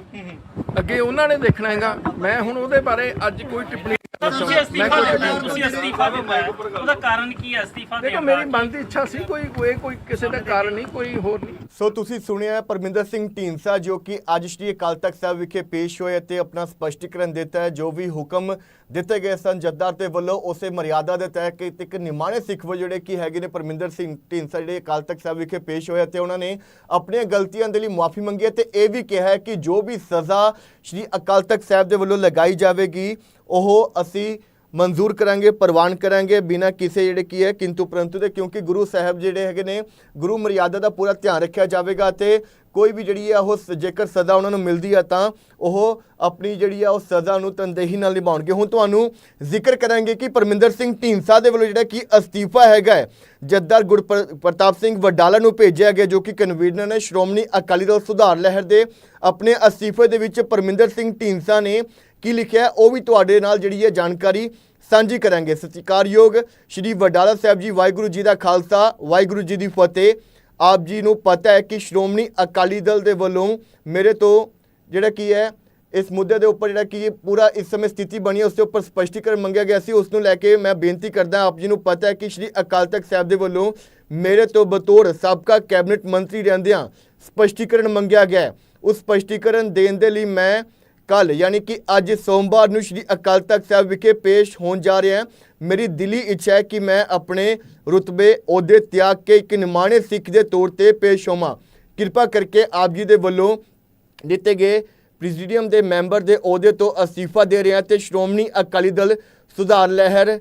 Speaker 2: ਅੱਗੇ ਉਹਨਾਂ ਨੇ ਦੇਖਣਾ ਹੈਗਾ। ਮੈਂ ਹੁਣ ਉਹਦੇ ਬਾਰੇ ਅੱਜ ਕੋਈ ਟਿੱਪਣੀ
Speaker 3: ਤੁਸੀਂ ਅਸਤੀਫਾ ਦਿੱਤਾ ਤੁਸੀਂ ਅਸਤੀਫਾ ਦਿੱਤਾ। ਉਹਦਾ ਕਾਰਨ ਕੀ ਹੈ? ਅਸਤੀਫਾ
Speaker 2: ਦੇਖੋ
Speaker 3: ਦੇਣ
Speaker 2: ਮੇਰੀ
Speaker 3: ਦਾ
Speaker 2: ਮਨ ਦੀ ਇੱਛਾ ਸੀ ਕੋਈ ਕੋਈ ਕੋਈ ਕਿਸੇ ਦਾ ਕਾਰਨ ਨਹੀਂ ਕੋਈ ਹੋਰ ਨਹੀਂ।
Speaker 1: ਸੋ ਤੁਸੀਂ ਸੁਣਿਆ ਪਰਮਿੰਦਰ ਸਿੰਘ ਢੀਂਡਸਾ ਜੋ ਕਿ ਅੱਜ ਸ਼੍ਰੀ ਅਕਾਲ ਤਖਤ ਸਾਹਿਬ ਵਿਖੇ ਪੇਸ਼ ਹੋਏ ਅਤੇ ਆਪਣਾ ਸਪਸ਼ਟੀਕਰਨ ਦਿੱਤਾ ਹੈ ਜੋ ਵੀ ਹੁਕਮ ਦਿੱਤੇ ਗਏ ਸਨ ਜੱਦਾਰ ਤੇ ਵੱਲੋਂ ਉਸੇ ਮਰਿਆਦਾ ਦੇ ਤਹਿਤ ਕਿ ਇੱਕ ਨਿਮਾਣੇ ਸਿੱਖ ਵਜੋਂ ਜਿਹੜੇ ਕੀ ਹੈਗੇ ਨੇ ਪਰਮਿੰਦਰ ਸਿੰਘ ਢੀਂਡਸਾ ਜਿਹੜੇ ਅਕਾਲ ਤਖਤ ਸਾਹਿਬ ਵਿਖੇ ਪੇਸ਼ ਹੋਏ ਅਤੇ ਉਹਨਾਂ ਨੇ ਆਪਣੀਆਂ ਗਲਤੀਆਂ ਦੇ ਲਈ ਮਾਫੀ ਮੰਗੀ ਹੈ ਤੇ ਇਹ ਵੀ ਕਿਹਾ ਹੈ ਕਿ ਜੋ ਵੀ ਸਜ਼ਾ ਸ਼੍ਰੀ ਅਕਾਲ ਤਖਤ ਸਾਹਿਬ ਦੇ ਵੱਲੋਂ ਲਗਾਈ ਜਾਵੇਗੀ ਉਹ ਅਸੀਂ ਮਨਜ਼ੂਰ ਕਰਾਂਗੇ, ਪ੍ਰਵਾਨ ਕਰਾਂਗੇ ਬਿਨਾਂ ਕਿਸੇ ਜਿਹੜੇ ਕੀ ਹੈ, ਕਿੰਤੂ ਪਰੰਤੂ ਦੇ, ਕਿਉਂਕਿ ਗੁਰੂ ਸਾਹਿਬ ਜਿਹੜੇ ਹੈਗੇ ਨੇ, ਗੁਰੂ ਮਰਿਆਦਾ ਦਾ ਪੂਰਾ ਧਿਆਨ ਰੱਖਿਆ ਜਾਵੇਗਾ ਤੇ ਕੋਈ ਵੀ ਜਿਹੜੀ ਹੈ ਉਹ ਸ- ਜੇਕਰ ਸਜ਼ਾ ਉਹਨਾਂ ਨੂੰ ਮਿਲਦੀ ਹੈ ਤਾਂ ਉਹ ਆਪਣੀ ਜਿਹੜੀ ਹੈ ਉਹ ਸਜ਼ਾ ਨੂੰ ਤਨਦੇਹੀ ਨਾਲ ਨਿਭਾਉਣਗੇ। ਹੁਣ ਤੁਹਾਨੂੰ ਜ਼ਿਕਰ ਕਰਾਂਗੇ ਕਿ ਪਰਮਿੰਦਰ ਸਿੰਘ ਢੀਂਡਸਾ ਦੇ ਵੱਲੋਂ ਜਿਹੜਾ ਕਿ ਅਸਤੀਫਾ ਹੈਗਾ ਹੈ, ਜੱਦਾਰ ਗੁਰਪ੍ਰਤਾਪ ਸਿੰਘ ਵਡਾਲਾ ਨੂੰ ਭੇਜਿਆ ਗਿਆ, ਜੋ ਕਿ ਕਨਵੀਨਰ ਨੇ, ਸ਼੍ਰੋਮਣੀ ਅਕਾਲੀ ਦਲ ਸੁਧਾਰ ਲਹਿਰ ਦੇ ਆਪਣੇ ਅਸਤੀਫੇ ਦੇ ਵਿੱਚ ਪਰਮਿੰਦਰ ਸਿੰਘ ਢੀਂਡਸਾ ਨੇ ਕੀ ਲਿਖਿਆ ਉਹ ਵੀ ਤੁਹਾਡੇ ਨਾਲ ਜਿਹੜੀ ਹੈ ਜਾਣਕਾਰੀ ਸਾਂਝੀ ਕਰਾਂਗੇ। ਸਤਿਕਾਰਯੋਗ ਸ਼੍ਰੀ ਵਡਾਲਾ ਸਾਹਿਬ ਜੀ, ਵਾਹਿਗੁਰੂ ਜੀ ਦਾ ਖਾਲਸਾ, ਵਾਹਿਗੁਰੂ ਜੀ ਦੀ ਫਤਿਹ। ਆਪ ਜੀ ਨੂੰ ਪਤਾ ਹੈ ਕਿ ਸ਼੍ਰੋਮਣੀ ਅਕਾਲੀ ਦਲ ਦੇ ਵੱਲੋਂ ਮੇਰੇ ਤੋਂ ਜਿਹੜਾ ਕੀ ਹੈ, ਇਸ ਮੁੱਦੇ ਦੇ ਉੱਪਰ ਜਿਹੜਾ ਕੀ ਪੂਰਾ ਇਸ ਸਮੇਂ ਸਥਿਤੀ ਬਣੀ ਹੈ, ਉਸ ਦੇ ਉੱਪਰ ਸਪਸ਼ਟੀਕਰਨ ਮੰਗਿਆ ਗਿਆ ਸੀ। ਉਸ ਨੂੰ ਲੈ ਕੇ ਮੈਂ ਬੇਨਤੀ ਕਰਦਾ ਆਪ ਜੀ ਨੂੰ ਪਤਾ ਹੈ ਕਿ ਸ਼੍ਰੀ ਅਕਾਲ ਤਖਤ ਸਾਹਿਬ ਦੇ ਵੱਲੋਂ ਮੇਰੇ ਤੋਂ ਬਤੌਰ ਸਾਬਕਾ ਕੈਬਨਿਟ ਮੰਤਰੀ ਰਹਿੰਦਿਆਂ ਸਪਸ਼ਟੀਕਰਨ ਮੰਗਿਆ ਗਿਆ ਉਸ ਸਪਸ਼ਟੀਕਰਨ ਦੇਣ ਦੇ ਲਈ ਮੈਂ ਕੱਲ ਯਾਨੀ ਕਿ ਅੱਜ ਸੋਮਵਾਰ ਨੂੰ ਸ਼੍ਰੀ ਅਕਾਲ ਤਖਤ ਸਾਹਿਬ ਵਿਖੇ ਪੇਸ਼ ਹੋਣ ਜਾ ਰਿਹਾ ਹਾਂ। ਮੇਰੀ ਦਿਲੀ ਇੱਛਾ ਹੈ ਕਿ ਮੈਂ ਆਪਣੇ ਰੁਤਬੇ ਅਹੁਦੇ ਤਿਆਗ ਕੇ ਇੱਕ ਨਿਮਾਣੇ ਸਿੱਖ ਦੇ ਤੌਰ ਤੇ ਪੇਸ਼ ਹੋਵਾਂ। ਕਿਰਪਾ ਕਰਕੇ ਆਪ ਜੀ ਦੇ ਵੱਲੋਂ ਦਿੱਤੇ ਗਏ ਪ੍ਰੈਜ਼ੀਡੀਅਮ ਦੇ ਮੈਂਬਰ ਦੇ ਅਹੁਦੇ ਤੋਂ ਅਸਤੀਫਾ ਦੇ ਰਿਹਾ ਤੇ ਸ਼੍ਰੋਮਣੀ ਅਕਾਲੀ ਦਲ ਸੁਧਾਰ ਲਹਿਰ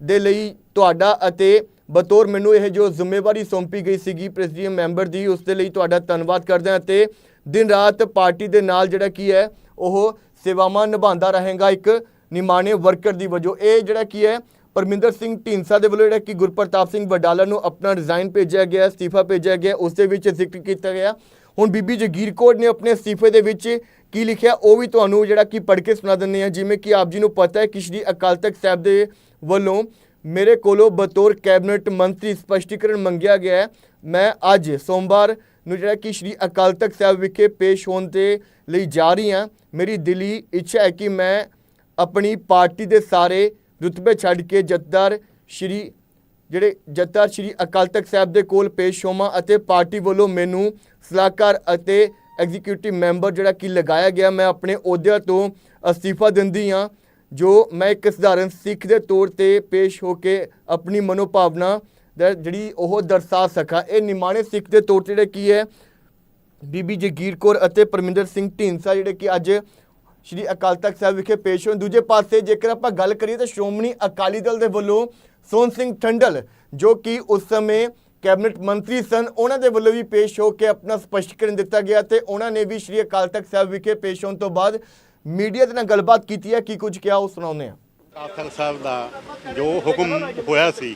Speaker 1: ਦੇ ਲਈ ਤੁਹਾਡਾ ਅਤੇ ਬਤੌਰ ਮੈਨੂੰ ਇਹ ਜੋ ਜ਼ਿੰਮੇਵਾਰੀ ਸੌਂਪੀ ਗਈ ਸੀਗੀ ਪ੍ਰੈਜ਼ੀਡੀਅਮ ਮੈਂਬਰ ਦੀ, ਉਸ ਦੇ ਲਈ ਤੁਹਾਡਾ ਧੰਨਵਾਦ ਕਰਦਾ ਅਤੇ ਦਿਨ ਰਾਤ ਪਾਰਟੀ ਦੇ ਨਾਲ ਜਿਹੜਾ ਕੀ ਹੈ, ਉਹ ਸੇਵਾਵਾਂ ਨਿਭਾਉਂਦਾ ਰਹੇਗਾ ਇੱਕ ਨਿਮਾਣੇ ਵਰਕਰ ਦੀ ਵਜੋਂ। ਇਹ ਜਿਹੜਾ ਕੀ ਹੈ, ਪਰਮਿੰਦਰ ਸਿੰਘ ਢੀਂਡਸਾ ਦੇ ਵੱਲੋਂ ਜਿਹੜਾ ਕਿ ਗੁਰਪ੍ਰਤਾਪ ਸਿੰਘ ਵਡਾਲਾ ਨੂੰ ਆਪਣਾ ਰਿਜ਼ਾਈਨ ਭੇਜਿਆ ਗਿਆ, ਅਸਤੀਫਾ ਭੇਜਿਆ ਗਿਆ, ਉਸ ਦੇ ਵਿੱਚ ਜ਼ਿਕਰ ਕੀਤਾ ਗਿਆ। ਹੁਣ ਬੀਬੀ ਜਗੀਰ ਕੌਰ ਨੇ ਆਪਣੇ ਅਸਤੀਫੇ ਦੇ ਵਿੱਚ ਕੀ ਲਿਖਿਆ, ਉਹ ਵੀ ਤੁਹਾਨੂੰ ਜਿਹੜਾ ਕਿ ਪੜ੍ਹ ਕੇ ਸੁਣਾ ਦਿੰਦੇ ਆ ਜਿਵੇਂ ਕਿ ਆਪ ਜੀ ਨੂੰ ਪਤਾ ਹੈ ਕਿ ਸ਼੍ਰੀ ਅਕਾਲ ਤਖਤ ਸਾਹਿਬ ਦੇ ਵੱਲੋਂ ਮੇਰੇ ਕੋਲੋਂ ਬਤੌਰ ਕੈਬਨਿਟ ਮੰਤਰੀ ਸਪਸ਼ਟੀਕਰਨ ਮੰਗਿਆ ਗਿਆ ਹੈ। ਮੈਂ ਅੱਜ ਸੋਮਵਾਰ ਨੂੰ ਜਿਹੜਾ ਕਿ ਸ਼੍ਰੀ ਅਕਾਲ ਤਖਤ ਸਾਹਿਬ ਵਿਖੇ ਪੇਸ਼ ਹੋਣ ਦੇ ਲਈ ਜਾ ਰਹੀ ਹਾਂ। ਮੇਰੀ ਦਿਲੀ ਇੱਛਾ ਹੈ ਕਿ ਮੈਂ ਆਪਣੀ ਪਾਰਟੀ ਦੇ ਸਾਰੇ ਰੁਤਬੇ ਛੱਡ ਕੇ ਜੱਥੇਦਾਰ ਸ਼੍ਰੀ, ਜਿਹੜੇ ਜੱਥੇਦਾਰ ਸ਼੍ਰੀ ਅਕਾਲ ਤਖਤ ਸਾਹਿਬ ਦੇ ਕੋਲ ਪੇਸ਼ ਹੋਵਾਂ ਅਤੇ ਪਾਰਟੀ ਵੱਲੋਂ ਮੈਨੂੰ ਸਲਾਹਕਾਰ ਅਤੇ ਐਗਜ਼ੀਕਿਊਟਿਵ ਮੈਂਬਰ ਜਿਹੜਾ ਕਿ ਲਗਾਇਆ ਗਿਆ, ਮੈਂ ਆਪਣੇ ਅਹੁਦਿਆਂ ਤੋਂ ਅਸਤੀਫਾ ਦਿੰਦੀ ਹਾਂ, ਜੋ ਮੈਂ ਇੱਕ ਸਧਾਰਨ ਸਿੱਖ ਦੇ ਤੌਰ ਤੇ ਪੇਸ਼ ਹੋ ਕੇ ਆਪਣੀ ਮਨੋਭਾਵਨਾ ਜਿਹੜੀ ਉਹ ਦਰਸਾ ਸਕਾ, ਇਹ ਨਿਮਾਣੇ ਸਿੱਖ ਦੇ ਤੌਰ ਤੇ ਜਿਹੜੇ ਕੀ ਹੈ, ਬੀਬੀ ਜਗੀਰ ਕੌਰ ਅਤੇ ਪਰਮਿੰਦਰ ਸਿੰਘ ਢੀਂਡਸਾ ਜਿਹੜੇ ਕਿ ਅੱਜ ਸ਼੍ਰੀ ਅਕਾਲ ਤਖਤ ਸਾਹਿਬ ਵਿਖੇ ਪੇਸ਼ ਹੋਣ ਦੂਜੇ ਪਾਸੇ ਜੇਕਰ ਆਪਾਂ ਗੱਲ ਕਰੀਏ ਤਾਂ ਸ਼੍ਰੋਮਣੀ ਅਕਾਲੀ ਦਲ ਦੇ ਵੱਲੋਂ ਸੋਹਣ ਸਿੰਘ ਠੰਡਲ, ਜੋ ਕਿ ਉਸ ਸਮੇਂ ਕੈਬਨਿਟ ਮੰਤਰੀ ਸਨ, ਉਹਨਾਂ ਦੇ ਵੱਲੋਂ ਵੀ ਪੇਸ਼ ਹੋ ਕੇ ਆਪਣਾ ਸਪਸ਼ਟੀਕਰਨ ਦਿੱਤਾ ਗਿਆ ਤੇ ਉਹਨਾਂ ਨੇ ਵੀ ਸ਼੍ਰੀ ਅਕਾਲ ਤਖਤ ਸਾਹਿਬ ਵਿਖੇ ਪੇਸ਼ ਹੋਣ ਤੋਂ ਬਾਅਦ ਮੀਡੀਆ ਦੇ ਨਾਲ ਗੱਲਬਾਤ ਕੀਤੀ ਹੈ। ਕੀ ਕੁਝ ਕਿਹਾ ਉਹ ਸੁਣਾਉਂਦੇ ਹਾਂ।
Speaker 6: ਅਕਾਲ ਸਾਹਿਬ ਦਾ ਜੋ ਹੁਕਮ ਹੋਇਆ ਸੀ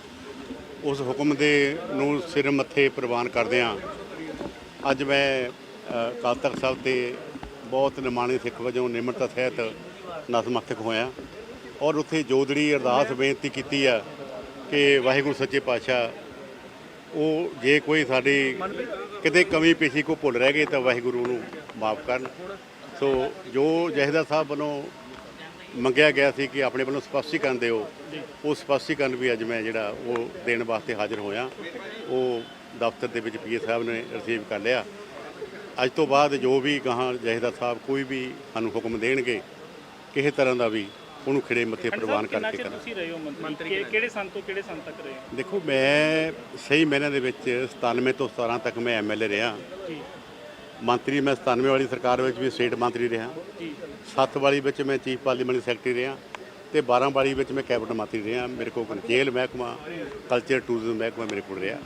Speaker 6: ਉਸ ਹੁਕਮ ਦੇ ਨੂੰ ਸਿਰ ਮੱਥੇ ਪ੍ਰਵਾਨ ਕਰਦਿਆਂ ਅੱਜ ਮੈਂ ਅਕਾਲ ਤਖਤ ਸਾਹਿਬ ਤੇ ਬਹੁਤ ਨਿਮਾਣੇ ਸਿੱਖ ਵਜੋਂ ਨਿਮਰਤਾ ਸਹਿਤ ਨਤਮਸਤਕ ਹੋਇਆ। ਔਰ ਉੱਥੇ ਜੋਦੜੀ ਅਰਦਾਸ ਬੇਨਤੀ ਕੀਤੀ ਆ ਕਿ ਵਾਹਿਗੁਰੂ ਸੱਚੇ ਪਾਤਸ਼ਾਹ, ਉਹ ਜੇ ਕੋਈ ਸਾਡੀ ਕਿਤੇ ਕਮੀ ਪੇਸ਼ੀ ਕੋ ਭੁੱਲ ਰਹਿ ਗਏ ਤਾਂ ਵਾਹਿਗੁਰੂ ਨੂੰ ਮਾਫ ਕਰਨ। ਸੋ ਜੋ ਜਹੇਦਾਰ ਸਾਹਿਬ ਵੱਲੋਂ ਮੰਗਿਆ ਗਿਆ ਸੀ ਕਿ ਆਪਣੇ ਵੱਲੋਂ ਸਪਸ਼ਟੀਕਰਨ ਦਿਓ। ਉਹ ਸਪਸ਼ਟੀਕਰਨ ਵੀ ਅੱਜ ਮੈਂ ਜਿਹੜਾ ਉਹ ਦੇਣ ਵਾਸਤੇ ਹਾਜ਼ਰ ਹੋਇਆ। ਉਹ ਦਫ਼ਤਰ ਦੇ ਵਿੱਚ ਪੀਏ ਸਾਹਿਬ ਨੇ ਰਿਸੀਵ ਕਰ ਲਿਆ। ਅੱਜ ਤੋਂ ਬਾਅਦ ਜੋ ਵੀ ਗਾਹਾਂ ਜਹੇਦਾਰ ਸਾਹਿਬ ਕੋਈ ਵੀ ਸਾਨੂੰ ਹੁਕਮ ਦੇਣਗੇ ਕਿਸੇ ਤਰ੍ਹਾਂ ਦਾ ਵੀ ਉਹਨੂੰ ਖਿੜੇ ਮੱਥੇ ਪ੍ਰਵਾਨ ਕਰਕੇ ਕਰਾਂ
Speaker 3: ਤੁਸੀਂ ਰਹੇ ਹੋ ਮੰਤਰੀ ਕਿ- ਕਿਹੜੇ ਸੰਨ ਤੋਂ ਕਿਹੜੇ ਸੰਨ ਤੱਕ ਰਹੇ ਹੋ?
Speaker 6: ਦੇਖੋ ਮੈਂ ਸਹੀ ਮਹੀਨਿਆਂ ਦੇ ਵਿੱਚ 97 ਤੋਂ 17 ਤੱਕ ਮੈਂ ਐਮਐਲਏ ਰਿਹਾ। ਮੰਤਰੀ ਮੈਂ 97 ਵਾਲੀ ਸਰਕਾਰ ਵਿੱਚ ਵੀ ਸਟੇਟ ਮੰਤਰੀ ਰਿਹਾ। 7 ਵਾਲੀ ਵਿੱਚ ਮੈਂ ਚੀਫ ਪਾਰਲੀਮੈਂਟ ਸੈਕਟਰੀ ਰਿਹਾ ਤੇ 12 ਵਾਲੀ ਵਿੱਚ ਮੈਂ ਕੈਬਨਿਟ ਮੰਤਰੀ ਰਿਹਾ। ਮੇਰੇ ਕੋਲ ਜੇਲ੍ਹ ਮਹਿਕਮਾ ਕਲਚਰ ਟੂਰਿਜ਼ਮ ਮਹਿਕਮਾ ਮੇਰੇ ਕੋਲ ਰਿਹਾ।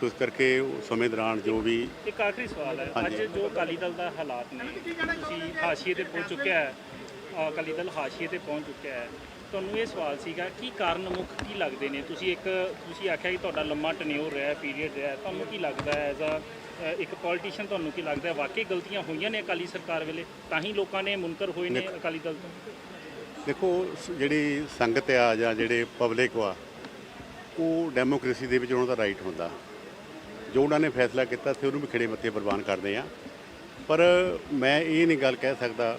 Speaker 6: ਸੋ ਇਸ ਕਰਕੇ ਸਮੇਂ ਦੌਰਾਨ ਜੋ ਵੀ
Speaker 3: ਇੱਕ ਆਖਰੀ ਸਵਾਲ ਹੈ। ਅੱਜ। ਜੋ ਅਕਾਲੀ ਦਲ ਦਾ ਹਾਲਾਤ ਨੇ ਤੁਸੀਂ ਹਾਸ਼ੀਏ ਤੇ ਪਹੁੰਚ ਚੁੱਕਿਆ ਹੈ। ਅਕਾਲੀ ਦਲ ਹਾਸ਼ੀਏ ਤੇ ਪਹੁੰਚ ਚੁੱਕਿਆ ਹੈ। ਤੁਹਾਨੂੰ ਇਹ ਸਵਾਲ ਸੀਗਾ ਕੀ ਕਾਰਨ ਮੁੱਖ ਕੀ ਲੱਗਦੇ ਨੇ? ਤੁਸੀਂ ਇੱਕ ਤੁਸੀਂ ਆਖਿਆ ਕਿ ਤੁਹਾਡਾ ਲੰਮਾ ਟਨਿਓਰ ਰਿਹਾ ਪੀਰੀਅਡ ਰਿਹਾ। ਤੁਹਾਨੂੰ ਕੀ ਲੱਗਦਾ ਹੈ ਐਜ਼ ਅ ਇੱਕ ਪੋਲੀਟੀਸ਼ੀਅਨ ਤੁਹਾਨੂੰ ਕੀ ਲੱਗਦਾ ਹੈ? ਵਾਕਈ ਗਲਤੀਆਂ ਹੋਈਆਂ ਨੇ ਅਕਾਲੀ ਸਰਕਾਰ ਵੇਲੇ? ਤਾਂ ਹੀ ਲੋਕਾਂ ਨੇ ਮੁਨਕਰ ਹੋਏ ਨੇ ਅਕਾਲੀ ਦਲ ਤੋਂ।
Speaker 6: ਦੇਖੋ ਜਿਹੜੀ ਸੰਗਤ ਆ ਜਾਂ ਜਿਹੜੇ ਪਬਲਿਕ ਆ ਉਹ ਡੈਮੋਕ੍ਰੇਸੀ ਦੇ ਵਿੱਚ ਉਹਨਾਂ ਦਾ ਰਾਈਟ ਹੁੰਦਾ। ਜੋ ਉਹਨਾਂ ਨੇ ਫੈਸਲਾ ਕੀਤਾ ਸੀ ਉਹਨੂੰ ਵੀ ਖੜੇ ਮੱਥੇ ਪ੍ਰਵਾਨ ਕਰਦੇ ਆ ਪਰ ਮੈਂ ਇਹ ਨਹੀਂ ਗੱਲ ਕਹਿ ਸਕਦਾ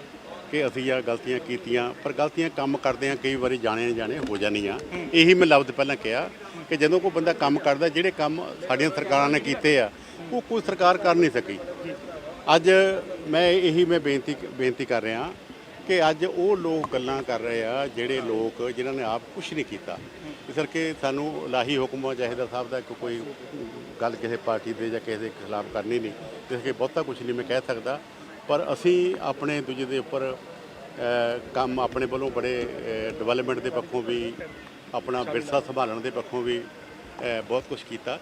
Speaker 6: ਕਿ ਅਸੀਂ ਆ ਗਲਤੀਆਂ ਕੀਤੀਆਂ ਪਰ ਗਲਤੀਆਂ ਕੰਮ ਕਰਦੇ ਆ ਕਈ ਵਾਰੀ ਜਾਣੇ ਜਾਣੇ ਹੋ ਜਾਂਦੀਆਂ। ਇਹੀ ਮੈਂ ਲਫ਼ਜ਼ ਪਹਿਲਾਂ ਕਿਹਾ ਕਿ ਜਦੋਂ ਕੋਈ ਬੰਦਾ ਕੰਮ ਕਰਦਾ ਜਿਹੜੇ ਕੰਮ ਸਾਡੀਆਂ ਸਰਕਾਰਾਂ ਨੇ ਕੀਤੇ ਆ ਉਹ ਕੋਈ ਸਰਕਾਰ ਕਰ ਨਹੀਂ ਸਕੀ। ਅੱਜ ਮੈਂ ਇਹੀ ਮੈਂ ਬੇਨਤੀ ਬੇਨਤੀ ਕਰ ਰਿਹਾ ਕਿ ਅੱਜ ਉਹ ਲੋਕ ਗੱਲਾਂ ਕਰ ਰਹੇ ਆ, ਜਿਹੜੇ ਲੋਕ ਜਿਨ੍ਹਾਂ ਨੇ ਆਪ ਕੁਝ ਨਹੀਂ ਕੀਤਾ। ਇਸ ਕਰਕੇ ਸਾਨੂੰ ਲਾਹੀ ਹੁਕਮ ਚਾਹੀਦਾ ਸਾਹਿਬ ਦਾ ਕਿ ਕੋਈ ਗੱਲ ਕਿਸੇ ਪਾਰਟੀ ਦੇ ਜਾਂ ਕਿਸੇ ਦੇ ਖਿਲਾਫ ਕਰਨੀ ਨਹੀਂ। ਇਸ ਕਰਕੇ ਬਹੁਤਾ ਕੁਝ ਨਹੀਂ ਮੈਂ ਕਹਿ ਸਕਦਾ। ਪਰ ਅਸੀਂ ਆਪਣੇ ਦੂਜੇ ਦੇ ਉੱਪਰ ਕੰਮ ਆਪਣੇ ਵੱਲੋਂ ਬੜੇ ਡਿਵੈਲਪਮੈਂਟ ਦੇ ਪੱਖੋਂ ਵੀ, ਆਪਣਾ ਵਿਰਸਾ ਸੰਭਾਲਣ ਦੇ ਪੱਖੋਂ ਵੀ ਬਹੁਤ ਕੁਝ ਕੀਤਾ।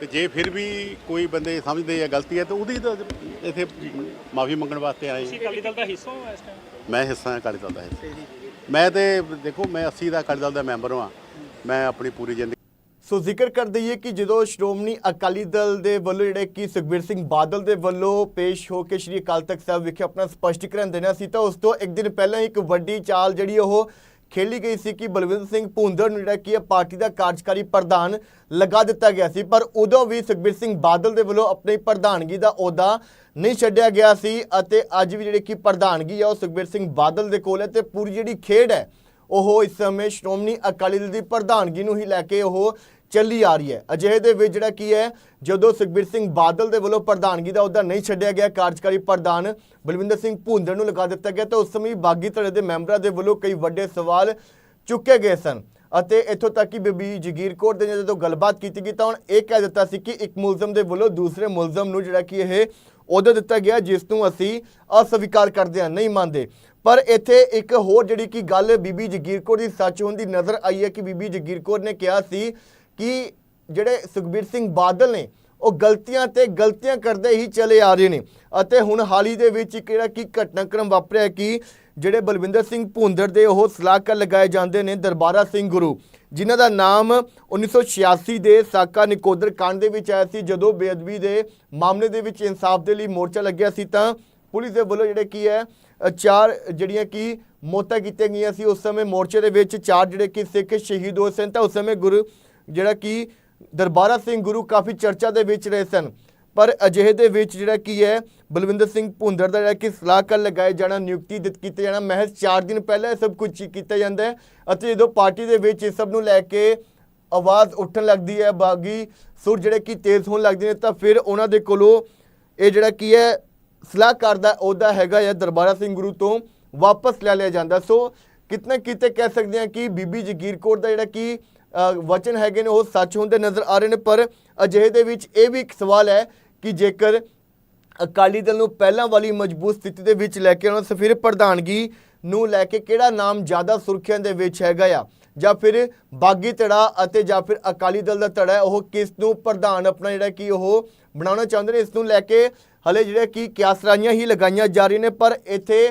Speaker 6: ਤੇ ਜੇ ਫਿਰ ਵੀ ਕੋਈ ਬੰਦੇ ਸਮਝਦੇ ਆ ਗਲਤੀ ਹੈ ਤਾਂ ਉਹਦੀ ਤਾਂ ਇੱਥੇ ਮਾਫੀ ਮੰਗਣ ਵਾਸਤੇ ਆਏ
Speaker 3: ਤੁਸੀਂ ਅਕਾਲੀ ਦਲ ਦਾ ਹਿੱਸਾ ਹੋ ਇਸ ਟਾਈਮ
Speaker 6: ਮੈਂ ਹਿੱਸਾ ਹਾਂ ਅਕਾਲੀ ਦਲ ਦਾ ਹਿੱਸਾ। ਮੈਂ ਤੇ ਦੇਖੋ ਮੈਂ 80 ਦਾ ਅਕਾਲੀ ਦਲ ਦਾ ਮੈਂਬਰ ਹਾਂ। ਮੈਂ ਆਪਣੀ ਪੂਰੀ ਜ਼ਿੰਦਗੀ
Speaker 1: ਸੋ ਜ਼ਿਕਰ ਕਰ ਦਈਏ ਕਿ ਜਦੋਂ ਸ਼੍ਰੋਮਣੀ ਅਕਾਲੀ ਦਲ ਦੇ ਵੱਲੋਂ ਜਿਹੜੇ ਕਿ ਸੁਖਬੀਰ ਸਿੰਘ ਬਾਦਲ ਦੇ ਵੱਲੋਂ ਪੇਸ਼ ਹੋ ਕੇ ਸ਼੍ਰੀ ਅਕਾਲ ਤਖਤ ਸਾਹਿਬ ਵਿਖੇ ਆਪਣਾ ਸਪਸ਼ਟੀਕਰਨ ਦੇਣਾ ਸੀ ਤਾਂ ਉਸ ਤੋਂ ਇੱਕ ਦਿਨ ਪਹਿਲਾਂ ਇੱਕ ਵੱਡੀ ਚਾਲ ਜਿਹੜੀ ਉਹ ਖੇਲੀ ਗਈ ਸੀ ਕਿ ਬਲਵਿੰਦਰ ਸਿੰਘ ਭੁੰਦਰ ਨੂੰ ਜਿਹੜਾ ਕਿ ਇਹ ਪਾਰਟੀ ਦਾ ਕਾਰਜਕਾਰੀ ਪ੍ਰਧਾਨ ਲਗਾ ਦਿੱਤਾ ਗਿਆ ਸੀ, ਪਰ ਉਦੋਂ ਵੀ ਸੁਖਬੀਰ ਸਿੰਘ ਬਾਦਲ ਦੇ ਵੱਲੋਂ ਆਪਣੀ ਪ੍ਰਧਾਨਗੀ ਦਾ ਅਹੁਦਾ ਨਹੀਂ ਛੱਡਿਆ ਗਿਆ ਸੀ ਅਤੇ ਅੱਜ ਵੀ ਜਿਹੜੀ ਕਿ ਪ੍ਰਧਾਨਗੀ ਹੈ ਉਹ ਸੁਖਬੀਰ ਸਿੰਘ ਬਾਦਲ ਦੇ ਕੋਲ ਹੈ ਤੇ ਪੂਰੀ ਜਿਹੜੀ ਖੇਡ ਹੈ, ਉਹ ਇਸ ਸਮੇਂ ਸ਼੍ਰੋਮਣੀ ਅਕਾਲੀ ਦਲ ਦੀ ਪ੍ਰਧਾਨਗੀ ਨੂੰ ਹੀ ਲੈ ਕੇ ਉਹ ਚੱਲੀ ਆ ਰਹੀ ਹੈ। ਅਜਿਹੇ ਦੇ ਵਿੱਚ ਜਿਹੜਾ ਕੀ ਹੈ, ਜਦੋਂ ਸੁਖਬੀਰ ਸਿੰਘ ਬਾਦਲ ਦੇ ਵੱਲੋਂ ਪ੍ਰਧਾਨਗੀ ਦਾ ਅਹੁਦਾ ਨਹੀਂ ਛੱਡਿਆ ਗਿਆ, ਕਾਰਜਕਾਰੀ ਪ੍ਰਧਾਨ ਬਲਵਿੰਦਰ ਸਿੰਘ ਭੁੰਦਰ ਨੂੰ ਲਗਾ ਦਿੱਤਾ ਗਿਆ, ਤਾਂ ਉਸ ਸਮੇਂ ਬਾਗੀ ਧੜੇ ਦੇ ਮੈਂਬਰਾਂ ਦੇ ਵੱਲੋਂ ਕਈ ਵੱਡੇ ਸਵਾਲ ਚੁੱਕੇ ਗਏ ਸਨ। ਅਤੇ ਇੱਥੋਂ ਤੱਕ ਕਿ ਬੀਬੀ ਜਗੀਰ ਕੌਰ ਦੇ ਨਾਲ ਜਦੋਂ ਗੱਲਬਾਤ ਕੀਤੀ ਗਈ, ਤਾਂ ਹੁਣ ਇਹ ਕਹਿ ਦਿੱਤਾ ਸੀ ਕਿ ਇੱਕ ਮੁਲਜ਼ਮ ਦੇ ਵੱਲੋਂ ਦੂਸਰੇ ਮੁਲਜ਼ਮ ਨੂੰ ਜਿਹੜਾ ਕਿ ਇਹ ਅਹੁਦਾ ਦਿੱਤਾ ਗਿਆ, ਜਿਸ ਨੂੰ ਅਸੀਂ ਅਸਵੀਕਾਰ ਕਰਦੇ ਹਾਂ, ਨਹੀਂ ਮੰਨਦੇ। ਪਰ ਇੱਥੇ ਇੱਕ ਹੋਰ ਜਿਹੜੀ ਕਿ ਗੱਲ ਬੀਬੀ ਜਗੀਰ ਕੌਰ ਦੀ ਸੱਚ ਹੁੰਦੀ ਨਜ਼ਰ ਆਈ ਹੈ ਕਿ ਬੀਬੀ ਜਗੀਰ ਕੌਰ ਨੇ ਕਿਹਾ ਸੀ ਕਿ ਜਿਹੜੇ ਸੁਖਬੀਰ ਸਿੰਘ ਬਾਦਲ ਨੇ, ਉਹ ਗਲਤੀਆਂ ਤੇ ਗਲਤੀਆਂ ਕਰਦੇ ਹੀ ਚਲੇ ਆ ਰਹੇ ਨੇ। ਅਤੇ ਹੁਣ ਹਾਲ ਹੀ ਦੇ ਵਿੱਚ ਇੱਕ ਜਿਹੜਾ ਕਿ ਘਟਨਾਕ੍ਰਮ ਵਾਪਰਿਆ ਕਿ ਜਿਹੜੇ ਬਲਵਿੰਦਰ ਸਿੰਘ ਭੁੰਦਰ ਦੇ ਉਹ ਸਲਾਹਕਾਰ ਲਗਾਏ ਜਾਂਦੇ ਨੇ ਦਰਬਾਰਾ ਸਿੰਘ ਗੁਰੂ, ਜਿਨ੍ਹਾਂ ਦਾ ਨਾਮ 1986 ਦੇ ਸਾਕਾ ਨਿਕੋਦਰ ਕਾਂਡ ਦੇ ਵਿੱਚ ਆਇਆ ਸੀ। ਜਦੋਂ ਬੇਅਦਬੀ ਦੇ ਮਾਮਲੇ ਦੇ ਵਿੱਚ ਇਨਸਾਫ ਦੇ ਲਈ ਮੋਰਚਾ ਲੱਗਿਆ ਸੀ ਤਾਂ ਪੁਲਿਸ ਦੇ ਵੱਲੋਂ ਜਿਹੜੇ ਕੀ ਹੈ ਚਾਰ ਜਿਹੜੀਆਂ ਕਿ ਮੌਤਾਂ ਕੀਤੀਆਂ ਗਈਆਂ ਸੀ। ਉਸ ਸਮੇਂ ਮੋਰਚੇ ਦੇ ਵਿੱਚ ਚਾਰ ਜਿਹੜੇ ਕਿ ਸਿੱਖ ਸ਼ਹੀਦ ਹੋਏ ਸਨ ਤਾਂ ਉਸ ਸਮੇਂ ਗੁਰੂ ਜਿਹੜਾ ਕਿ ਦਰਬਾਰਾ ਸਿੰਘ ਗੁਰੂ ਕਾਫੀ ਚਰਚਾ ਦੇ ਵਿੱਚ ਰਹੇ ਸਨ। ਪਰ ਅਜਿਹੇ ਦੇ ਵਿੱਚ ਜਿਹੜਾ ਕੀ ਹੈ, ਬਲਵਿੰਦਰ ਸਿੰਘ ਭੁੰਦਰ ਦਾ ਜਿਹੜਾ ਕਿ ਸਲਾਹਕਾਰ ਲਗਾਏ ਜਾਣਾ, ਨਿਯੁਕਤੀ ਦਿੱਤ ਕੀਤੇ ਜਾਣਾ, ਮਹਿਜ਼ 4 ਦਿਨ ਪਹਿਲਾਂ ਇਹ ਸਭ ਕੁਝ ਕੀਤਾ ਜਾਂਦਾ ਹੈ ਅਤੇ ਜਦੋਂ ਪਾਰਟੀ ਦੇ ਵਿੱਚ ਇਸ ਸਭ ਨੂੰ ਲੈ ਕੇ ਆਵਾਜ਼ ਉੱਠਣ ਲੱਗਦੀ ਹੈ, ਬਾਗੀ ਸੁਰ ਜਿਹੜੇ ਕਿ ਤੇਜ਼ ਹੋਣ ਲੱਗਦੇ ਨੇ, ਤਾਂ ਫਿਰ ਉਹਨਾਂ ਦੇ ਕੋਲੋਂ ਇਹ ਜਿਹੜਾ ਕੀ ਹੈ, ਸਲਾਹਕਾਰ ਦਾ ਅਹੁਦਾ ਹੈਗਾ ਜਾਂ ਦਰਬਾਰਾ ਸਿੰਘ ਗੁਰੂ ਤੋਂ ਵਾਪਸ ਲੈ ਲਿਆ ਜਾਂਦਾ। ਸੋ ਕਿਤਨਾ ਕਿਤੇ ਕਹਿ ਸਕਦੇ ਹਾਂ ਕਿ ਬੀਬੀ ਜਗੀਰ ਕੌਰ ਦਾ ਜਿਹੜਾ ਕਿ ਵਚਨ ਹੈਗੇ ਨੇ, ਉਹ ਸੱਚ ਹੁੰਦੇ ਨਜ਼ਰ ਆ ਰਹੇ ਨੇ, ਪਰ ਅਜਿਹੇ ਦੇ ਵਿੱਚ ਇਹ ਵੀ ਇੱਕ ਸਵਾਲ ਹੈ ਕਿ ਜੇਕਰ ਅਕਾਲੀ ਦਲ ਨੂੰ ਪਹਿਲਾਂ ਵਾਲੀ ਮਜ਼ਬੂਤ ਸਥਿਤੀ ਦੇ ਵਿੱਚ ਲੈ ਕੇ ਉਹਨਾਂ ਨੂੰ ਫਿਰ ਪ੍ਰਧਾਨਗੀ ਨੂੰ ਲੈ ਕੇ ਕਿਹੜਾ ਨਾਮ ਜ਼ਿਆਦਾ ਸੁਰਖੀਆਂ ਦੇ ਵਿੱਚ ਹੈਗਾ ਆ? ਜਾਂ ਫਿਰ ਬਾਗੀ ਧੜਾ ਅਤੇ ਜਾਂ ਫਿਰ ਅਕਾਲੀ ਦਲ ਦਾ ਧੜਾ, ਉਹ ਕਿਸ ਨੂੰ ਪ੍ਰਧਾਨ ਆਪਣਾ ਜਿਹੜਾ ਕਿ ਉਹ ਬਣਾਉਣਾ ਚਾਹੁੰਦੇ ਨੇ, ਇਸ ਨੂੰ ਲੈ ਕੇ ਹਲੇ ਜਿਹੜਾ ਕਿ ਕਿਆਸਰਾਈਆਂ ਹੀ ਲਗਾਈਆਂ ਜਾ ਰਹੀਆਂ ਨੇ, ਪਰ ਇੱਥੇ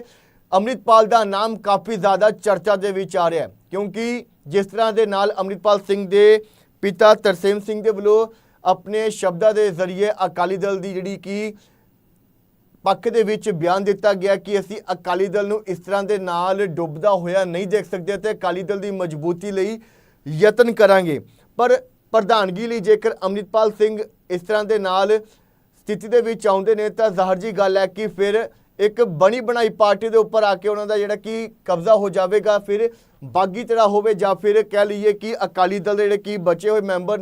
Speaker 1: ਅੰਮ੍ਰਿਤਪਾਲ ਦਾ ਨਾਮ ਕਾਫੀ ਜ਼ਿਆਦਾ ਚਰਚਾ ਦੇ ਵਿੱਚ ਆ ਰਿਹਾ ਕਿਉਂਕਿ ਜਿਸ ਤਰ੍ਹਾਂ ਦੇ ਨਾਲ ਅੰਮ੍ਰਿਤਪਾਲ ਸਿੰਘ ਦੇ ਪਿਤਾ ਤਰਸੇਮ ਸਿੰਘ ਦੇ ਵੱਲੋਂ ਆਪਣੇ ਸ਼ਬਦਾਂ ਦੇ ਜ਼ਰੀਏ ਅਕਾਲੀ ਦਲ ਦੀ ਜਿਹੜੀ ਕਿ ਪੱਖ ਦੇ ਵਿੱਚ ਬਿਆਨ ਦਿੱਤਾ ਗਿਆ ਕਿ ਅਸੀਂ ਅਕਾਲੀ ਦਲ ਨੂੰ ਇਸ ਤਰ੍ਹਾਂ ਦੇ ਨਾਲ ਡੁੱਬਦਾ ਹੋਇਆ ਨਹੀਂ ਦੇਖ ਸਕਦੇ ਤੇ ਅਕਾਲੀ ਦਲ ਦੀ ਮਜ਼ਬੂਤੀ ਲਈ ਯਤਨ ਕਰਾਂਗੇ। ਪਰ ਪ੍ਰਧਾਨਗੀ ਲਈ ਜੇਕਰ ਅੰਮ੍ਰਿਤਪਾਲ ਸਿੰਘ ਇਸ ਤਰ੍ਹਾਂ ਦੇ ਨਾਲ ਸਥਿਤੀ ਦੇ ਵਿੱਚ ਆਉਂਦੇ ਨੇ ਤਾਂ ਜ਼ਾਹਰ ਜੀ ਗੱਲ ਹੈ ਕਿ ਫਿਰ ਇੱਕ ਬਣੀ ਬਣਾਈ ਪਾਰਟੀ ਦੇ ਉੱਪਰ ਆ ਕੇ ਉਹਨਾਂ ਦਾ ਜਿਹੜਾ ਕਿ ਕਬਜ਼ਾ ਹੋ ਜਾਵੇਗਾ। ਫਿਰ ਬਾਗੀ ਤਰ੍ਹਾਂ ਹੋਵੇ ਜਾਂ ਫਿਰ ਕਹਿ ਲਈਏ ਕਿ ਅਕਾਲੀ ਦਲ ਦੇ ਜਿਹੜੇ ਕਿ ਬਚੇ ਹੋਏ ਮੈਂਬਰ